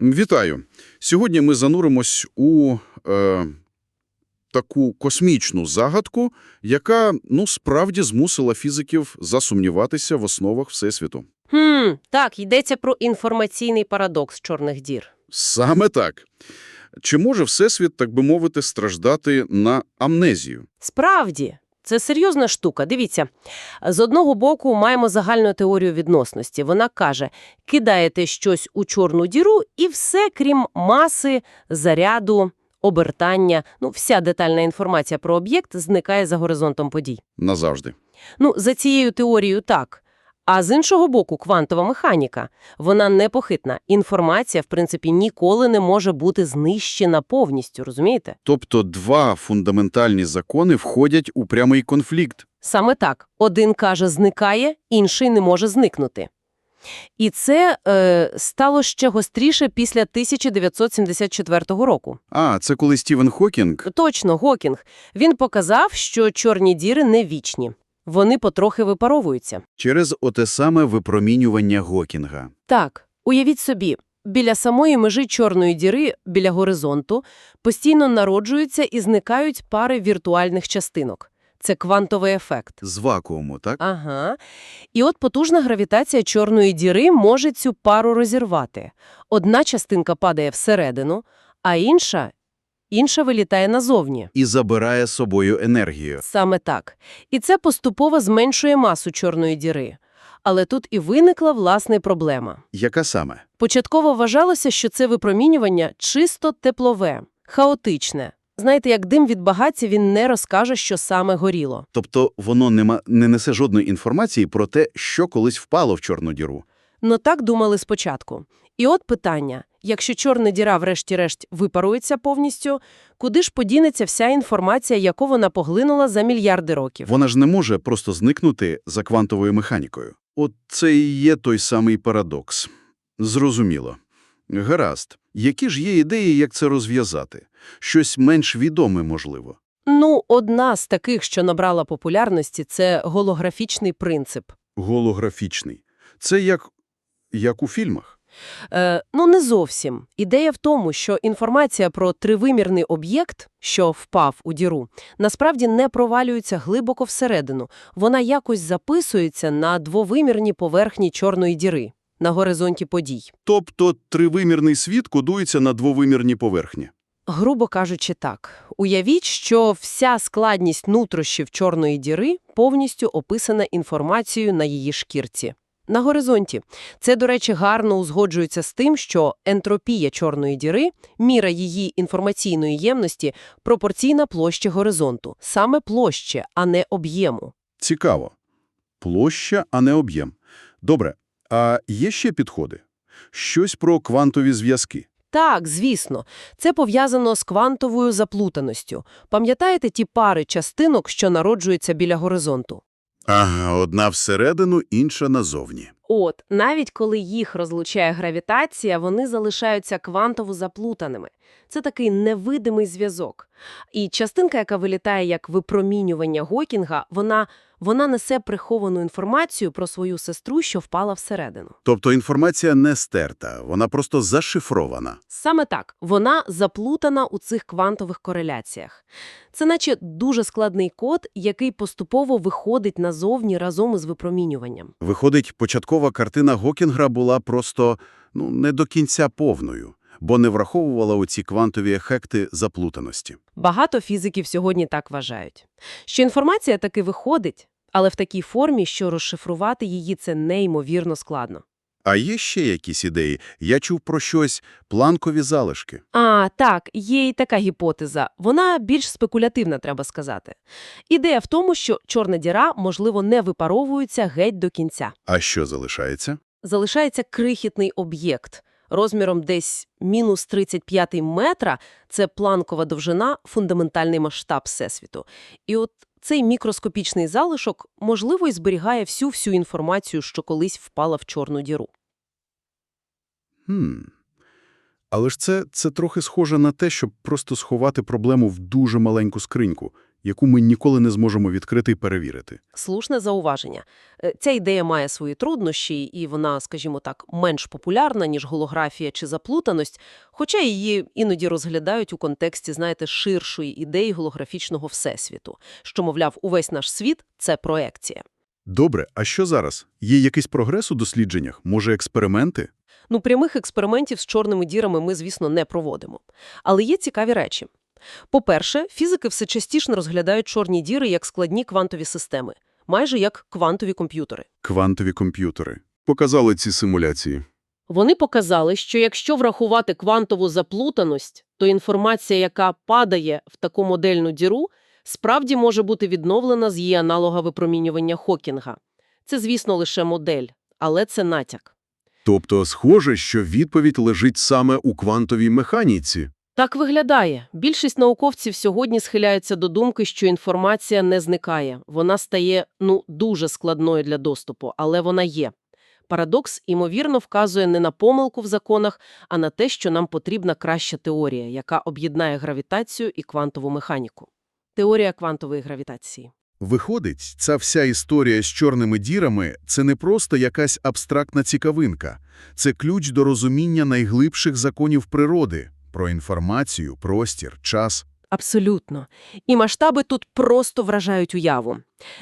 Вітаю! Сьогодні ми зануримось у е, таку космічну загадку, яка, ну, справді змусила фізиків засумніватися в основах Всесвіту. Хм, так, йдеться про інформаційний парадокс чорних дір. Саме так. Чи може Всесвіт, так би мовити, страждати на амнезію? Справді, це серйозна штука. Дивіться, з одного боку маємо загальну теорію відносності. Вона каже, кидаєте щось у чорну діру і все, крім маси, заряду, обертання, ну, вся детальна інформація про об'єкт зникає за горизонтом подій. Назавжди. Ну, за цією теорією так. А з іншого боку, квантова механіка. Вона непохитна. Інформація, в принципі, ніколи не може бути знищена повністю, розумієте? Тобто два фундаментальні закони входять у прямий конфлікт. Саме так. Один каже «зникає», інший не може зникнути. І це е, стало ще гостріше після 1974 року. А, це коли Стівен Хокінг... Точно, Гокінг. Він показав, що чорні діри не вічні. Вони потрохи випаровуються. через оте саме випромінювання Гокінга. Так, уявіть собі, біля самої межі чорної діри, біля горизонту, постійно народжуються і зникають пари віртуальних частинок. Це квантовий ефект. З вакууму, так? Ага. І от потужна гравітація чорної діри може цю пару розірвати. Одна частинка падає всередину, а інша, інша вилітає назовні. І забирає з собою енергію. Саме так. І це поступово зменшує масу чорної діри. Але тут і виникла власне проблема. Яка саме? Початково вважалося, що це випромінювання чисто теплове, хаотичне. Знаєте, як дим від багаття він не розкаже, що саме горіло. Тобто воно нема, не несе жодної інформації про те, що колись впало в чорну діру. Ну так думали спочатку. І от питання. Якщо чорна діра врешті-решт випарується повністю, куди ж подінеться вся інформація, яку вона поглинула за мільярди років? Вона ж не може просто зникнути за квантовою механікою. От це і є той самий парадокс. Зрозуміло. Гаразд. Які ж є ідеї, як це розв'язати? Щось менш відоме, можливо. Ну, одна з таких, що набрала популярності, це голографічний принцип. Голографічний. Це як, як у фільмах. Е, ну, не зовсім. Ідея в тому, що інформація про тривимірний об'єкт, що впав у діру, насправді не провалюється глибоко всередину. Вона якось записується на двовимірній поверхні чорної діри, на горизонті подій. Тобто тривимірний світ кодується на двовимірні поверхні. Грубо кажучи так, уявіть, що вся складність нутрощів чорної діри повністю описана інформацією на її шкірці. На горизонті. Це, до речі, гарно узгоджується з тим, що ентропія чорної діри, міра її інформаційної ємності, пропорційна площі горизонту. Саме площі, а не об'єму. Цікаво. Площа, а не об'єм. Добре, а є ще підходи? Щось про квантові зв'язки. Так, звісно, це пов'язано з квантовою заплутаністю. Пам'ятаєте ті пари частинок, що народжуються біля горизонту? Ага, одна всередину, інша назовні. От, навіть коли їх розлучає гравітація, вони залишаються квантово заплутаними. Це такий невидимий зв'язок. І частинка, яка вилітає як випромінювання Гокінга, вона, вона несе приховану інформацію про свою сестру, що впала всередину. Тобто інформація не стерта, вона просто зашифрована. Саме так, вона заплутана у цих квантових кореляціях. Це наче дуже складний код, який поступово виходить назовні разом із випромінюванням. Виходить, початкова картина Гокінгра була просто ну, не до кінця повною, бо не враховувала оці квантові ефекти заплутаності. Багато фізиків сьогодні так вважають. Що інформація таки виходить, але в такій формі, що розшифрувати її це неймовірно складно. А є ще якісь ідеї? Я чув про щось планкові залишки. А, так, є й така гіпотеза. Вона більш спекулятивна, треба сказати. Ідея в тому, що чорна діра, можливо, не випаровується геть до кінця. А що залишається? Залишається крихітний об'єкт. Розміром десь мінус 35 метра – це планкова довжина, фундаментальний масштаб Всесвіту. І от цей мікроскопічний залишок, можливо, і зберігає всю-всю інформацію, що колись впала в чорну діру. Хм. Але ж це, це трохи схоже на те, щоб просто сховати проблему в дуже маленьку скриньку. Яку ми ніколи не зможемо відкрити і перевірити. Слушне зауваження. Е, Ця ідея має свої труднощі, і вона, скажімо так, менш популярна, ніж голографія чи заплутаність, хоча її іноді розглядають у контексті, знаєте, ширшої ідеї голографічного всесвіту, що, мовляв, увесь наш світ – це проекція. Добре, а що зараз? Є якийсь прогрес у дослідженнях? Може, експерименти? Ну, прямих експериментів з чорними дірами ми, звісно, не проводимо. Але є цікаві речі. По-перше, фізики все частіше розглядають чорні діри як складні квантові системи, майже як квантові комп'ютери. Квантові комп'ютери. Показали ці симуляції. Вони показали, що якщо врахувати квантову заплутаність, то інформація, яка падає в таку модельну діру, справді може бути відновлена з її аналога випромінювання Хокінга. Це, звісно, лише модель, але це натяк. Тобто, схоже, що відповідь лежить саме у квантовій механіці. Так виглядає. Більшість науковців сьогодні схиляються до думки, що інформація не зникає. Вона стає, ну, дуже складною для доступу, але вона є. Парадокс, ймовірно, вказує не на помилку в законах, а на те, що нам потрібна краща теорія, яка об'єднає гравітацію і квантову механіку. Теорія квантової гравітації. Виходить, ця вся історія з чорними дірами – це не просто якась абстрактна цікавинка. Це ключ до розуміння найглибших законів природи – про інформацію, простір, час. Абсолютно. І масштаби тут просто вражають уяву.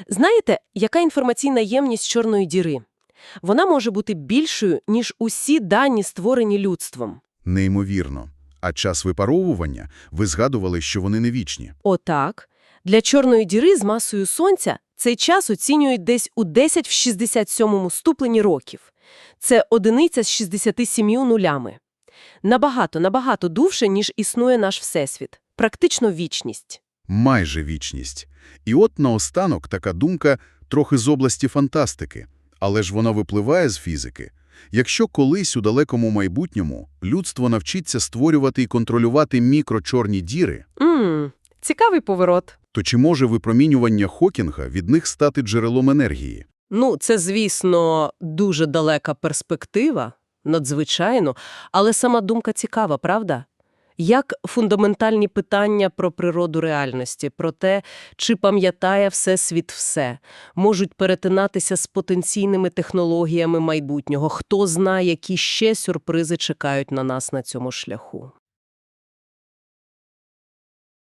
Знаєте, яка інформаційна ємність чорної діри? Вона може бути більшою, ніж усі дані, створені людством. Неймовірно. А час випаровування – ви згадували, що вони не вічні. Отак. Для чорної діри з масою Сонця цей час оцінюють десь у 10 в 67 ступені років. Це одиниця з 67 нулями. Набагато, набагато довше, ніж існує наш Всесвіт. Практично вічність. Майже вічність. І от наостанок така думка трохи з області фантастики. Але ж вона випливає з фізики. Якщо колись у далекому майбутньому людство навчиться створювати і контролювати мікрочорні діри, Ммм, цікавий поворот. то чи може випромінювання Хокінга від них стати джерелом енергії? Ну, це, звісно, дуже далека перспектива, надзвичайно, але сама думка цікава, правда? Як фундаментальні питання про природу реальності, про те, чи пам'ятає Всесвіт все, можуть перетинатися з потенційними технологіями майбутнього, хто знає, які ще сюрпризи чекають на нас на цьому шляху.